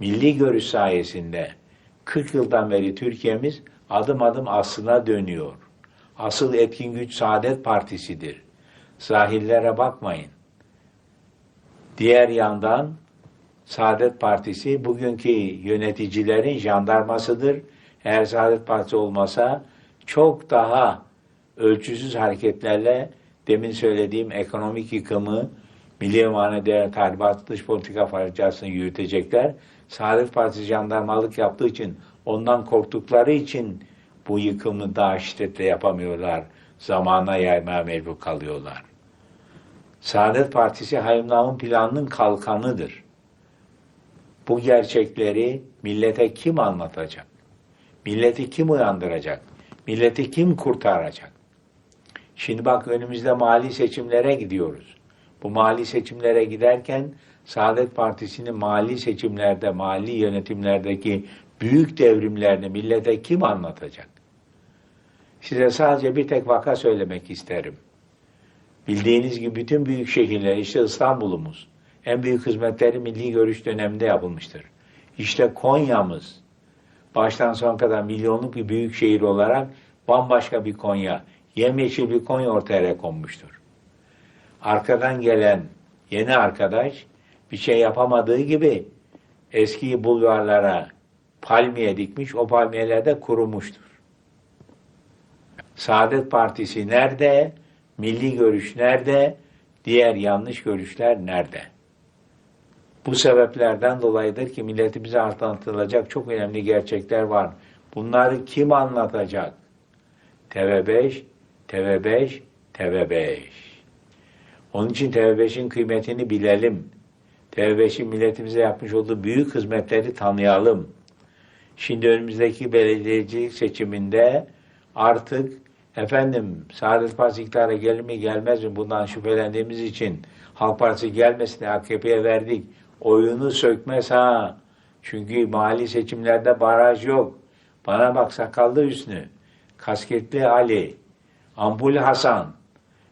milli görüş sayesinde 40 yıldan beri Türkiye'miz adım adım aslına dönüyor. Asıl etkin güç Saadet Partisi'dir. Sahillere bakmayın. Diğer yandan Saadet Partisi bugünkü yöneticilerin jandarmasıdır. Eğer Saadet Partisi olmasa çok daha ölçüsüz hareketlerle demin söylediğim ekonomik yıkımı, Milli Emanet Değer Tahribatı Dış Politika Faciasını yürütecekler. Saadet Partisi jandarmalık yaptığı için, ondan korktukları için bu yıkımı daha şiddetle yapamıyorlar. Zamana yaymaya mecbur kalıyorlar. Saadet Partisi Hayımnam'ın planının kalkanıdır. Bu gerçekleri millete kim anlatacak? Milleti kim uyandıracak? Milleti kim kurtaracak? Şimdi bak önümüzde mali seçimlere gidiyoruz. Bu mali seçimlere giderken Saadet Partisi'nin mali seçimlerde, mali yönetimlerdeki büyük devrimlerini millete kim anlatacak? Size sadece bir tek vaka söylemek isterim. Bildiğiniz gibi bütün büyük şehirler, işte İstanbul'umuz, en büyük hizmetleri milli görüş döneminde yapılmıştır. İşte Konya'mız, baştan sona kadar milyonluk bir büyük şehir olarak bambaşka bir Konya, yemyeşil bir Konya ortaya konmuştur. Arkadan gelen yeni arkadaş bir şey yapamadığı gibi eski bulvarlara palmiye dikmiş, o palmiyeler de kurumuştur. Saadet Partisi nerede? Milli görüş nerede? Diğer yanlış görüşler nerede? Bu sebeplerden dolayıdır ki milletimize anlatılacak çok önemli gerçekler var. Bunları kim anlatacak? TV5, TV5, TV5. Onun için TV5'in kıymetini bilelim. TV5'in milletimize yapmış olduğu büyük hizmetleri tanıyalım. Şimdi önümüzdeki belediyecilik seçiminde artık efendim Saadet Partisi iktidara gelir mi gelmez mi bundan şüphelendiğimiz için Halk Partisi gelmesin AKP'ye verdik. Oyunu sökmez ha. Çünkü mali seçimlerde baraj yok. Bana bak sakallı Hüsnü, kasketli Ali, ampul Hasan.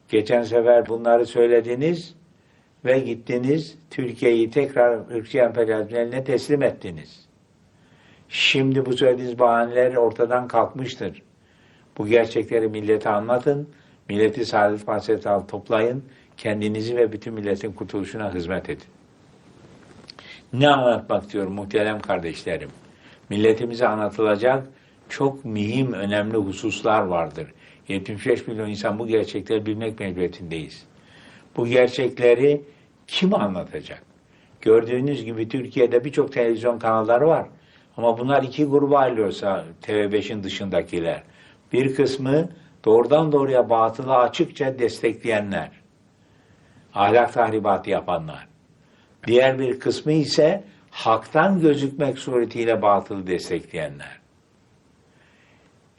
Geçen sefer bunları söylediniz ve gittiniz Türkiye'yi tekrar ırkçı emperyalizmin eline teslim ettiniz. Şimdi bu söylediğiniz bahaneler ortadan kalkmıştır. Bu gerçekleri millete anlatın, milleti Saadet Partisi'ne toplayın, kendinizi ve bütün milletin kurtuluşuna hizmet edin. Ne anlatmak istiyorum muhterem kardeşlerim? Milletimize anlatılacak çok mühim, önemli hususlar vardır. 75 milyon insan bu gerçekleri bilmek mecburiyetindeyiz. Bu gerçekleri kim anlatacak? Gördüğünüz gibi Türkiye'de birçok televizyon kanalları var. Ama bunlar iki gruba ayrılıyorsa TV5'in dışındakiler. Bir kısmı doğrudan doğruya batılı açıkça destekleyenler. Ahlak tahribatı yapanlar. Diğer bir kısmı ise haktan gözükmek suretiyle batılı destekleyenler.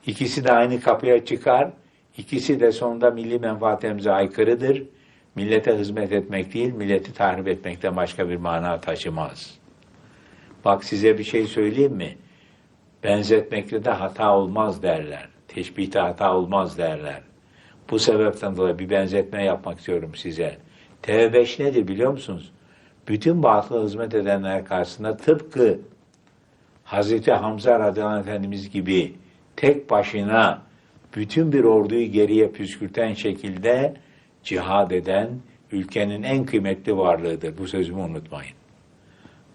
İkisi de aynı kapıya çıkar. İkisi de sonunda milli menfaatimize aykırıdır. Millete hizmet etmek değil, milleti tahrip etmekten başka bir mana taşımaz. Bak size bir şey söyleyeyim mi? Benzetmekte de hata olmaz derler. Teşbihte hata olmaz derler. Bu sebepten dolayı bir benzetme yapmak istiyorum size. TV5 nedir biliyor musunuz? Bütün batılı hizmet edenler karşısında tıpkı Hazreti Hamza radıyallahu efendimiz gibi tek başına bütün bir orduyu geriye püskürten şekilde cihad eden ülkenin en kıymetli varlığıdır. Bu sözümü unutmayın.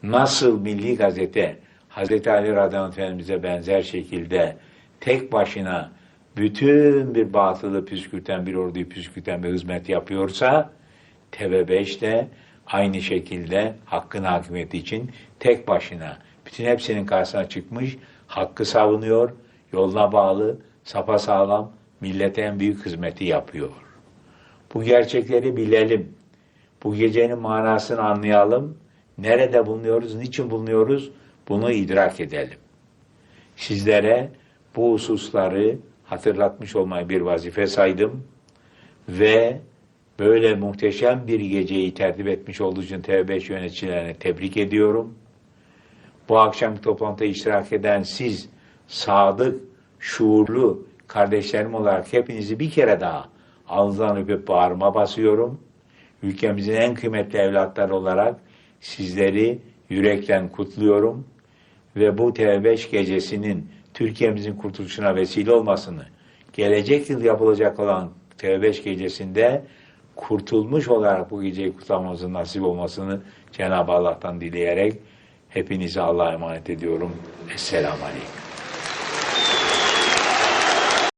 Nasıl Milli Gazete Hazreti Ali radıyallahu efendimize benzer şekilde tek başına bütün bir batılı püskürten, bir orduyu püskürten bir hizmet yapıyorsa TV5 de aynı şekilde hakkın hakimiyeti için tek başına bütün hepsinin karşısına çıkmış, hakkı savunuyor, yoluna bağlı, sapa sağlam, millete en büyük hizmeti yapıyor. Bu gerçekleri bilelim. Bu gecenin manasını anlayalım. Nerede bulunuyoruz, niçin bulunuyoruz bunu idrak edelim. Sizlere bu hususları hatırlatmış olmayı bir vazife saydım ve böyle muhteşem bir geceyi tertip etmiş olduğu için TV5 yöneticilerine tebrik ediyorum. Bu akşam toplantıya iştirak eden siz sadık, şuurlu kardeşlerim olarak hepinizi bir kere daha ağzından öpüp bağrıma basıyorum. Ülkemizin en kıymetli evlatları olarak sizleri yürekten kutluyorum ve bu TV5 gecesinin Türkiye'mizin kurtuluşuna vesile olmasını, gelecek yıl yapılacak olan TV5 gecesinde kurtulmuş olarak bu geceyi kutlamamızın nasip olmasını Cenab-ı Allah'tan dileyerek hepinize Allah'a emanet ediyorum. Esselamu Aleyküm.